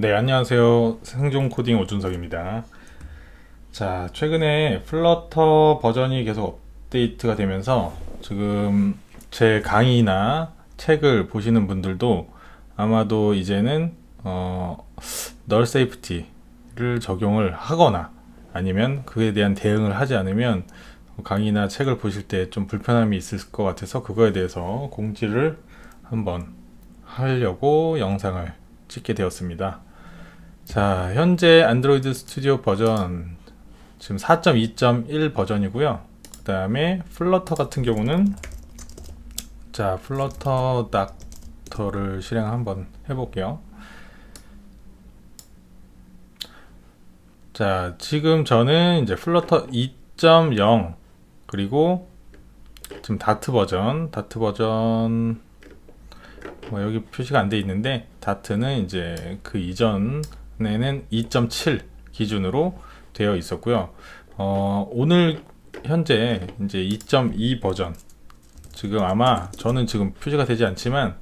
네, 안녕하세요. 생존 코딩 오준석입니다. 자, 최근에 플러터 버전이 계속 업데이트가 되면서 지금 제 강의나 책을 보시는 분들도 아마도 이제는 어, 널 세이프티를 적용을 하거나 아니면 그에 대한 대응을 하지 않으면 강의나 책을 보실 때 좀 불편함이 있을 것 같아서 그거에 대해서 공지를 한번 하려고 영상을 찍게 되었습니다. 자, 현재 안드로이드 스튜디오 버전 지금 4.2.1 버전이고요. 그 다음에 플러터 같은 경우는 자, 플러터 닥터를 실행 한번 해볼게요. 자, 지금 저는 이제 플러터 2.0 그리고 지금 다트 버전, 다트 버전 뭐 여기 표시가 안 돼 있는데 다트는 이제 그 이전 에는 2.7 기준으로 되어 있었고요. 어, 오늘 현재 이제 2.2 버전 지금 아마 저는 지금 표시가 되지 않지만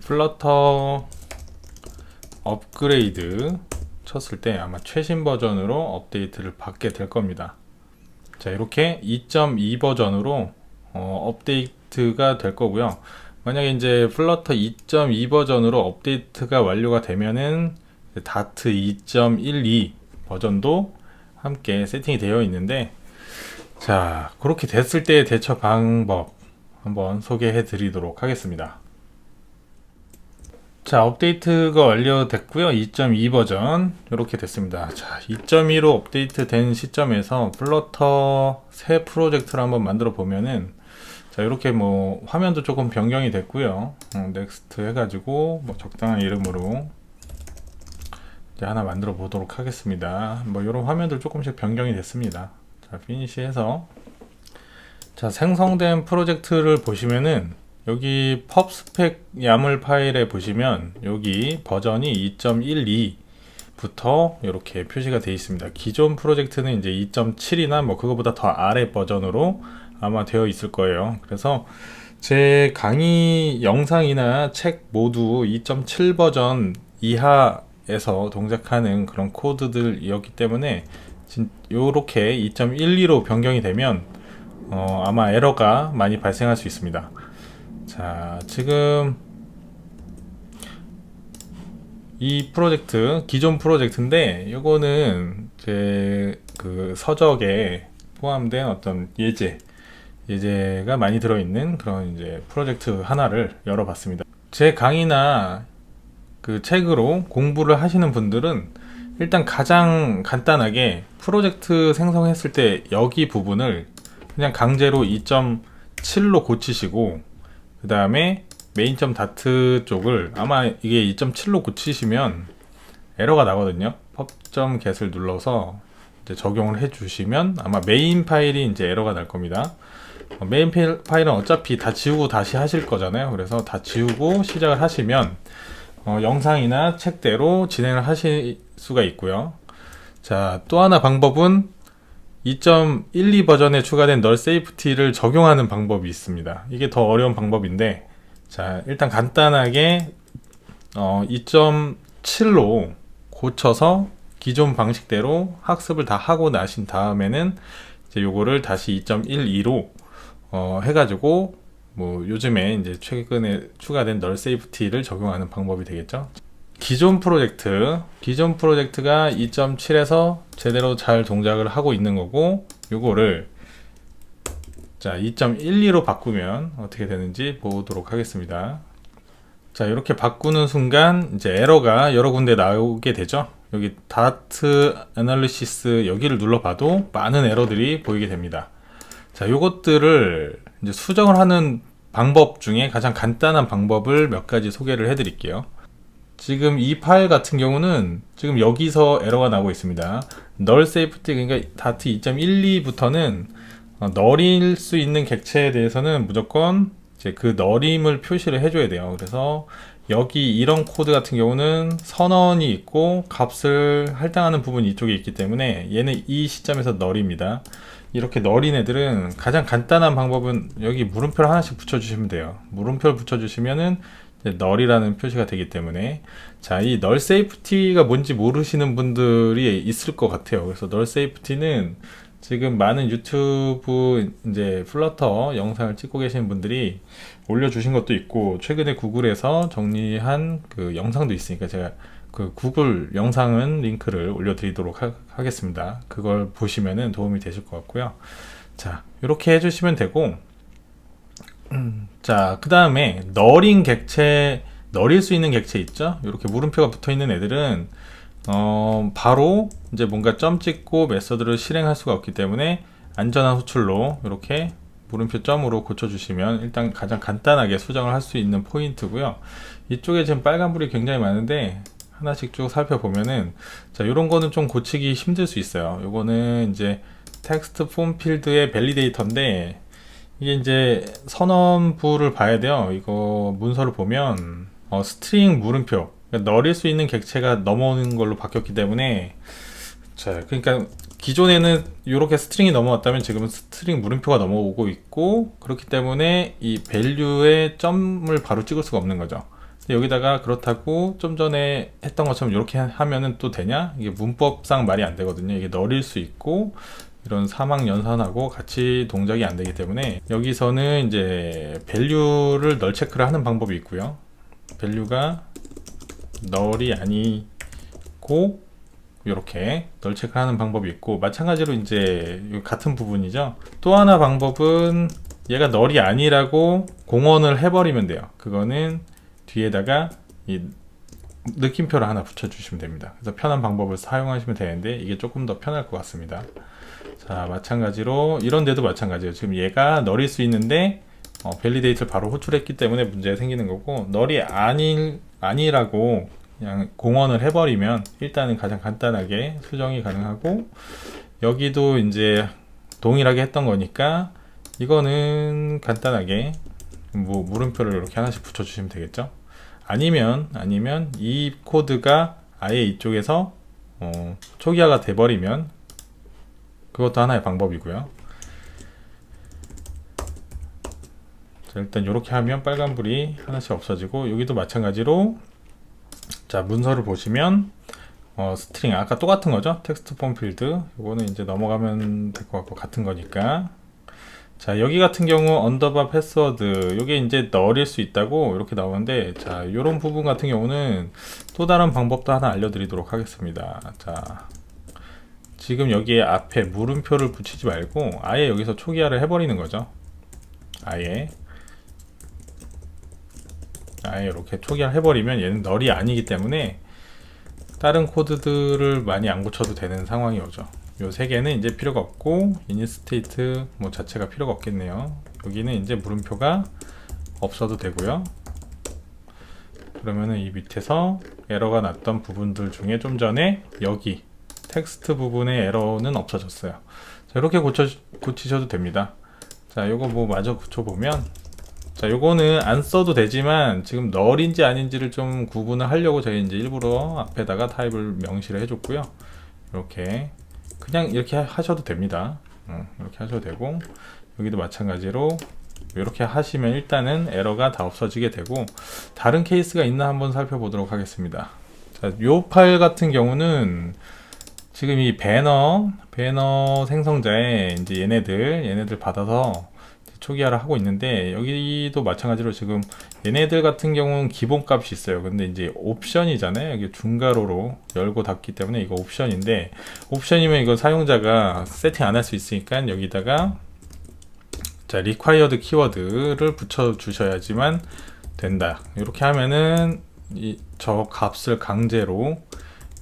플러터 업그레이드 쳤을 때 아마 최신 버전으로 업데이트를 받게 될 겁니다. 자 이렇게 2.2 버전으로 어, 업데이트가 될 거고요. 만약에 이제 플러터 2.2 버전으로 업데이트가 완료가 되면은 다트 2.12 버전도 함께 세팅이 되어 있는데 자 그렇게 됐을 때의 대처 방법 한번 소개해 드리도록 하겠습니다. 자 업데이트가 완료됐고요 2.2 버전 이렇게 됐습니다 자 2.2로 업데이트 된 시점에서 플러터 새 프로젝트를 한번 만들어 보면은 자 이렇게 뭐 화면도 조금 변경이 됐고요. 어, 넥스트 해가지고 뭐 적당한 이름으로 이제 하나 만들어 보도록 하겠습니다. 뭐 이런 화면들 조금씩 변경이 됐습니다. 자 피니시 해서. 자 생성된 프로젝트를 보시면은 여기 펍스펙 야물 파일에 보시면 여기 버전이 2.12 부터 이렇게 표시가 되어 있습니다. 기존 프로젝트는 이제 2.7이나 뭐 그거보다 더 아래 버전으로 아마 되어 있을 거예요. 그래서 제 강의 영상이나 책 모두 2.7 버전 이하에서 동작하는 그런 코드들이었기 때문에 이렇게 2.12로 변경이 되면 어, 아마 에러가 많이 발생할 수 있습니다. 자, 지금 이 프로젝트 기존 프로젝트인데 이거는 제 그 서적에 포함된 어떤 예제 예제가 많이 들어있는 그런 이제 프로젝트 하나를 열어봤습니다. 제 강의나 그 책으로 공부를 하시는 분들은 일단 가장 간단하게 프로젝트 생성했을 때 여기 부분을 그냥 강제로 2.7로 고치시고 그 다음에 메인.점 다트 쪽을 아마 이게 2.7로 고치시면 에러가 나거든요. pub.get을 눌러서 이제 적용을 해주시면 아마 메인 파일이 이제 에러가 날 겁니다. 어, 메인 파일은 어차피 다 지우고 다시 하실 거잖아요. 그래서 다 지우고 시작을 하시면 어, 영상이나 책대로 진행을 하실 수가 있고요. 자, 또 하나 방법은 2.12 버전에 추가된 널 세이프티를 적용하는 방법이 있습니다. 이게 더 어려운 방법인데, 자, 일단 간단하게, 어, 2.7로 고쳐서 기존 방식대로 학습을 다 하고 나신 다음에는, 이제 요거를 다시 2.12로, 어, 해가지고, 뭐, 요즘에 이제 최근에 추가된 널 세이프티를 적용하는 방법이 되겠죠. 기존 프로젝트, 기존 프로젝트가 2.7에서 제대로 잘 동작을 하고 있는 거고, 요거를 자, 2.12로 바꾸면 어떻게 되는지 보도록 하겠습니다. 자, 이렇게 바꾸는 순간 이제 에러가 여러 군데 나오게 되죠. 여기 다트 애널리시스 여기를 눌러봐도 많은 에러들이 보이게 됩니다. 자, 요것들을 이제 수정을 하는 방법 중에 가장 간단한 방법을 몇 가지 소개를 해 드릴게요. 지금 이 파일 같은 경우는 지금 여기서 에러가 나고 있습니다. 널 세이프티 그러니까 다트 2.12부터는 어, 널일 수 있는 객체에 대해서는 무조건 이제 그 널임을 표시를 해줘야 돼요. 그래서 여기 이런 코드 같은 경우는 선언이 있고 값을 할당하는 부분이 이쪽에 있기 때문에 얘는 이 시점에서 널입니다. 이렇게 널인 애들은 가장 간단한 방법은 여기 물음표를 하나씩 붙여주시면 돼요. 물음표를 붙여주시면은 널이라는 표시가 되기 때문에 자, 이 널 세이프티가 뭔지 모르시는 분들이 있을 것 같아요. 그래서 널 세이프티는 지금 많은 유튜브 이제 플러터 영상을 찍고 계시는 분들이 올려주신 것도 있고 최근에 구글에서 정리한 그 영상도 있으니까 제가 그 구글 영상은 링크를 올려드리도록 하, 겠습니다 그걸 보시면은 도움이 되실 것 같고요. 자, 이렇게 해주시면 되고 음, 자, 그 다음에 너린 객체, 너릴 수 있는 객체 있죠? 이렇게 물음표가 붙어 있는 애들은, 어, 바로 이제 뭔가 점 찍고 메서드를 실행할 수가 없기 때문에 안전한 호출로 이렇게 물음표 점으로 고쳐주시면 일단 가장 간단하게 수정을 할 수 있는 포인트고요. 이쪽에 지금 빨간불이 굉장히 많은데 하나씩 쭉 살펴보면은 자, 요런 거는 좀 고치기 힘들 수 있어요. 요거는 이제 텍스트 폼 필드의 밸리데이터인데 이게 이제 선언부를 봐야 돼요. 이거 문서를 보면 어, 스트링 물음표 그러니까 넣을 수 있는 객체가 넘어오는 걸로 바뀌었기 때문에 자 그러니까 기존에는 이렇게 스트링이 넘어왔다면 지금은 스트링 물음표가 넘어오고 있고 그렇기 때문에 이 밸류에 점을 바로 찍을 수가 없는 거죠. 여기다가 그렇다고 좀 전에 했던 것처럼 이렇게 하면은 또 되냐? 이게 문법상 말이 안 되거든요. 이게 넣을 수 있고 이런 사막 연산하고 같이 동작이 안 되기 때문에 여기서는 이제 밸류를 널 체크를 하는 방법이 있고요. 밸류가 널이 아니고 이렇게 널 체크하는 방법이 있고 마찬가지로 이제 같은 부분이죠. 또 하나 방법은 얘가 널이 아니라고 공언을 해버리면 돼요. 그거는 뒤에다가 이 느낌표를 하나 붙여주시면 됩니다. 그래서 편한 방법을 사용하시면 되는데 이게 조금 더 편할 것 같습니다. 자, 마찬가지로 이런 데도 마찬가지예요. 지금 얘가 널일 수 있는데 어, 밸리데이트를 바로 호출했기 때문에 문제가 생기는 거고 널이 아니 아니라고 그냥 공언을 해버리면 일단은 가장 간단하게 수정이 가능하고 여기도 이제 동일하게 했던 거니까 이거는 간단하게 뭐 물음표를 이렇게 하나씩 붙여주시면 되겠죠. 아니면 아니면 이 코드가 아예 이쪽에서 어, 초기화가 돼버리면 그것도 하나의 방법이고요. 자, 일단 이렇게 하면 빨간불이 하나씩 없어지고 여기도 마찬가지로 자 문서를 보시면 어, 스트링 아까 똑같은 거죠? 텍스트 폼 필드. 이거는 이제 넘어가면 될 것 같고 같은 거니까. 자 여기 같은 경우 언더바 패스워드. 이게 이제 넣을 수 있다고 이렇게 나오는데 자 이런 부분 같은 경우는 또 다른 방법도 하나 알려드리도록 하겠습니다. 자 지금 여기에 앞에 물음표를 붙이지 말고 아예 여기서 초기화를 해버리는 거죠. 아예 아예 이렇게 초기화 해버리면 얘는 널이 아니기 때문에 다른 코드들을 많이 안 고쳐도 되는 상황이 오죠. 요 세 개는 이제 필요가 없고 이니 스테이트 뭐 자체가 필요가 없겠네요. 여기는 이제 물음표가 없어도 되고요. 그러면은 이 밑에서 에러가 났던 부분들 중에 좀 전에 여기 텍스트 부분의 에러는 없어졌어요. 자, 이렇게 고쳐, 고치셔도 됩니다. 자, 요거 뭐 마저 고쳐보면 자, 요거는 안 써도 되지만 지금 널인지 아닌지를 좀 구분을 하려고 저희 이제 일부러 앞에다가 타입을 명시를 해줬고요. 이렇게 그냥 이렇게 하셔도 됩니다. 어, 이렇게 하셔도 되고 여기도 마찬가지로 이렇게 하시면 일단은 에러가 다 없어지게 되고 다른 케이스가 있나 한번 살펴보도록 하겠습니다. 자, 요 파일 같은 경우는 지금 이 배너 배너 생성자에 이제 얘네들 얘네들 받아서 초기화를 하고 있는데 여기도 마찬가지로 지금 얘네들 같은 경우는 기본 값이 있어요 근데 이제 옵션이잖아요 이게 중괄호로 열고 닫기 때문에 이거 옵션인데 옵션이면 이거 사용자가 세팅 안 할 수 있으니까 여기다가 자 required 키워드를 붙여 주셔야지만 된다 이렇게 하면은 이 저 값을 강제로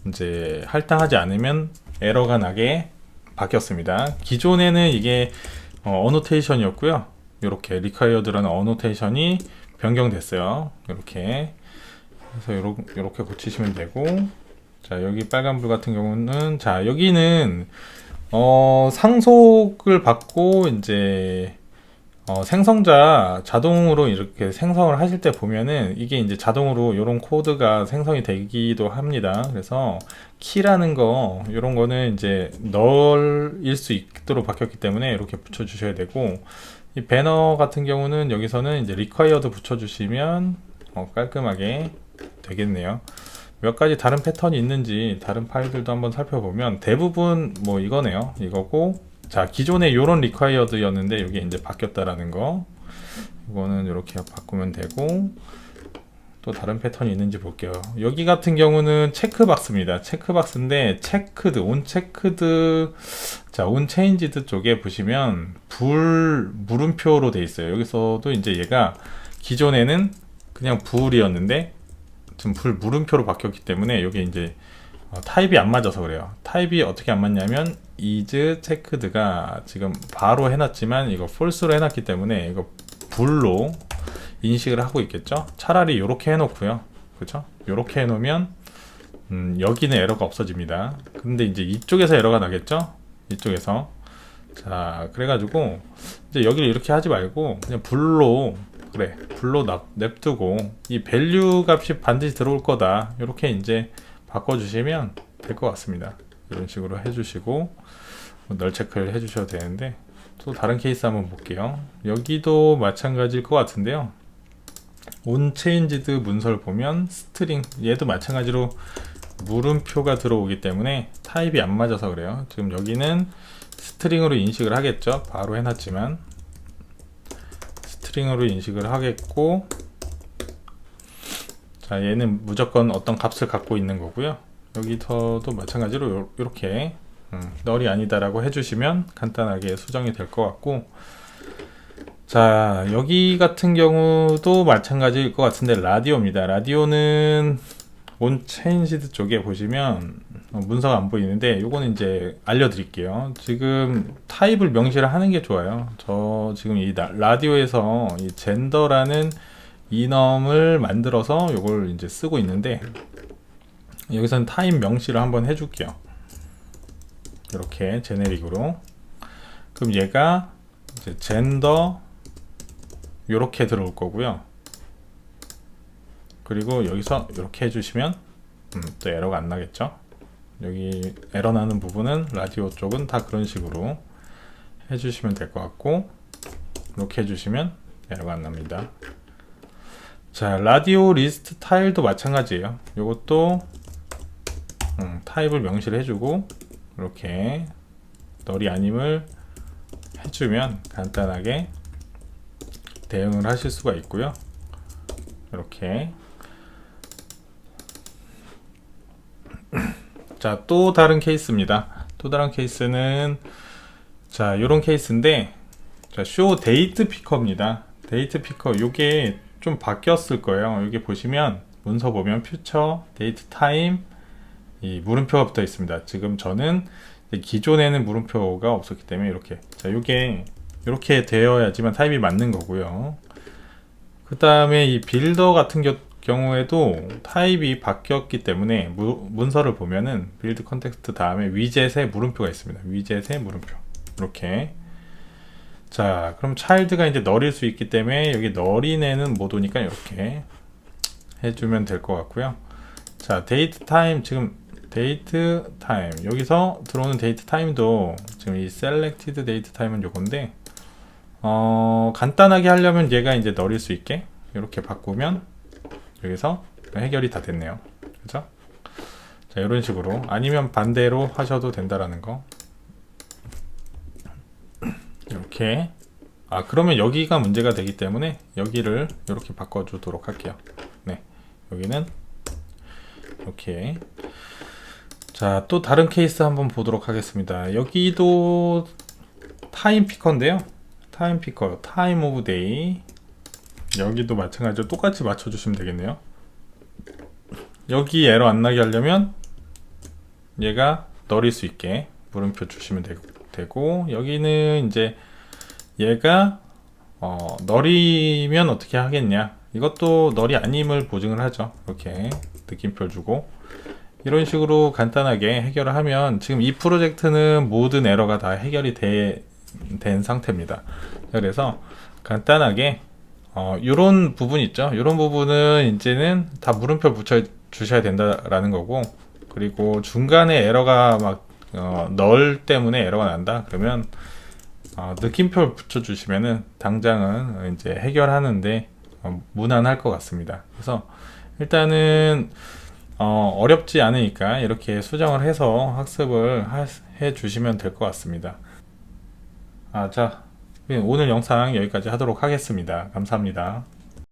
이제 할당하지 않으면 에러가 나게 바뀌었습니다. 기존에는 이게 어, 어노테이션이었고요. 이렇게 required라는 어노테이션이 변경됐어요. 이렇게 그래서 이렇게 고치시면 되고 자 여기 빨간불 같은 경우는 자 여기는 어, 상속을 받고 이제 어, 생성자 자동으로 이렇게 생성을 하실 때 보면은 이게 이제 자동으로 이런 코드가 생성이 되기도 합니다. 그래서 키라는 거 이런 거는 이제 널일 수 있도록 바뀌었기 때문에 이렇게 붙여 주셔야 되고 이 배너 같은 경우는 여기서는 이제 required 붙여 주시면 어, 깔끔하게 되겠네요. 몇 가지 다른 패턴이 있는지 다른 파일들도 한번 살펴보면 대부분 뭐 이거네요. 이거고 자 기존에 이런 리콰이어드였는데 이게 이제 바뀌었다라는 거. 이거는 이렇게 바꾸면 되고 또 다른 패턴이 있는지 볼게요. 여기 같은 경우는 체크박스입니다. 체크박스인데 체크드, 온 체크드, 자, 온 체인지드 쪽에 보시면 불 물음표로 돼 있어요. 여기서도 이제 얘가 기존에는 그냥 불이었는데 지금 불 물음표로 바뀌었기 때문에 여기 이제 어, 타입이 안 맞아서 그래요. 타입이 어떻게 안 맞냐면 is checked가 지금 바로 해놨지만 이거 false로 해놨기 때문에 이거 불로 인식을 하고 있겠죠. 차라리 이렇게 해놓고요. 그렇죠? 이렇게 해놓으면 음, 여기는 에러가 없어집니다. 근데 이제 이쪽에서 에러가 나겠죠? 이쪽에서 자 그래가지고 이제 여기를 이렇게 하지 말고 그냥 불로 그래 불로 납, 냅두고 이 밸류 값이 반드시 들어올 거다 이렇게 이제 바꿔주시면 될 것 같습니다. 이런 식으로 해주시고 널 체크를 해주셔도 되는데 또 다른 케이스 한번 볼게요. 여기도 마찬가지일 것 같은데요. 온 체인지드 문서를 보면 스트링 얘도 마찬가지로 물음표가 들어오기 때문에 타입이 안 맞아서 그래요. 지금 여기는 스트링으로 인식을 하겠죠. 바로 해놨지만 스트링으로 인식을 하겠고 자 얘는 무조건 어떤 값을 갖고 있는 거고요. 여기서도 마찬가지로 요- 요렇게 음, 널이 아니다라고 해주시면 간단하게 수정이 될 것 같고. 자 여기 같은 경우도 마찬가지일 것 같은데 라디오입니다. 라디오는 온 체인지드 쪽에 보시면 어, 문서가 안 보이는데 요거는 이제 알려드릴게요. 지금 타입을 명시를 하는 게 좋아요. 저 지금 이 라- 라디오에서 이 젠더라는 이넘을 만들어서 요걸 이제 쓰고 있는데 여기서는 타입 명시를 한번 해줄게요 이렇게 제네릭으로. 그럼 얘가 이제 젠더 요렇게 들어올 거고요. 그리고 여기서 이렇게 해주시면 음, 또 에러가 안 나겠죠? 여기 에러 나는 부분은 라디오 쪽은 다 그런 식으로 해주시면 될 것 같고 이렇게 해주시면 에러가 안 납니다. 자 라디오 리스트 타일도 마찬가지예요. 이것도 음, 타입을 명시를 해주고 이렇게 널이 아님을 해주면 간단하게 대응을 하실 수가 있고요. 이렇게 자 또 다른 케이스입니다. 또 다른 케이스는 자 이런 케이스인데 자, 쇼 데이트 피커입니다. 데이트 피커 요게 좀 바뀌었을 거예요. 여기 보시면 문서 보면 퓨처, 데이트 타임 이 물음표가 붙어 있습니다. 지금 저는 기존에는 물음표가 없었기 때문에 이렇게 자 요게 이렇게 되어야지만 타입이 맞는 거고요. 그 다음에 이 빌더 같은 겨- 경우에도 타입이 바뀌었기 때문에 무- 문서를 보면은 빌드 컨텍스트 다음에 위젯에 물음표가 있습니다. 위젯에 물음표 이렇게 자 그럼 차일드가 이제 널일 수 있기 때문에 여기 널이내는 모드니까 이렇게 해주면 될 것 같고요. 자 데이트 타임 지금 데이트 타임 여기서 들어오는 데이트 타임도 지금 이 셀렉티드 데이트 타임은 요건데 어 간단하게 하려면 얘가 이제 널일 수 있게 이렇게 바꾸면 여기서 해결이 다 됐네요. 그죠? 자 이런 식으로. 아니면 반대로 하셔도 된다라는 거. 이렇게. 아 그러면 여기가 문제가 되기 때문에 여기를 이렇게 바꿔주도록 할게요. 네. 여기는 이렇게 자, 또 다른 케이스 한번 보도록 하겠습니다. 여기도 타임 피커인데요. 타임 피커, 타임 오브 데이. 여기도 마찬가지로 똑같이 맞춰주시면 되겠네요. 여기 에러 안 나게 하려면 얘가 널일 수 있게 물음표 주시면 되, 되고 여기는 이제 얘가 어, 널이면 어떻게 하겠냐 이것도 널이 아님을 보증을 하죠 이렇게 느낌표 주고 이런 식으로 간단하게 해결을 하면 지금 이 프로젝트는 모든 에러가 다 해결이 되, 된 상태입니다. 그래서 간단하게 어, 이런 부분 있죠. 이런 부분은 이제는 다 물음표 붙여 주셔야 된다라는 거고 그리고 중간에 에러가 막 어, 널 때문에 에러가 난다 그러면 어, 느낌표 붙여 주시면은 당장은 이제 해결하는데 어, 무난할 것 같습니다. 그래서 일단은 어, 어렵지 않으니까 이렇게 수정을 해서 학습을 하- 해 주시면 될 것 같습니다. 아, 자, 오늘 영상 여기까지 하도록 하겠습니다. 감사합니다.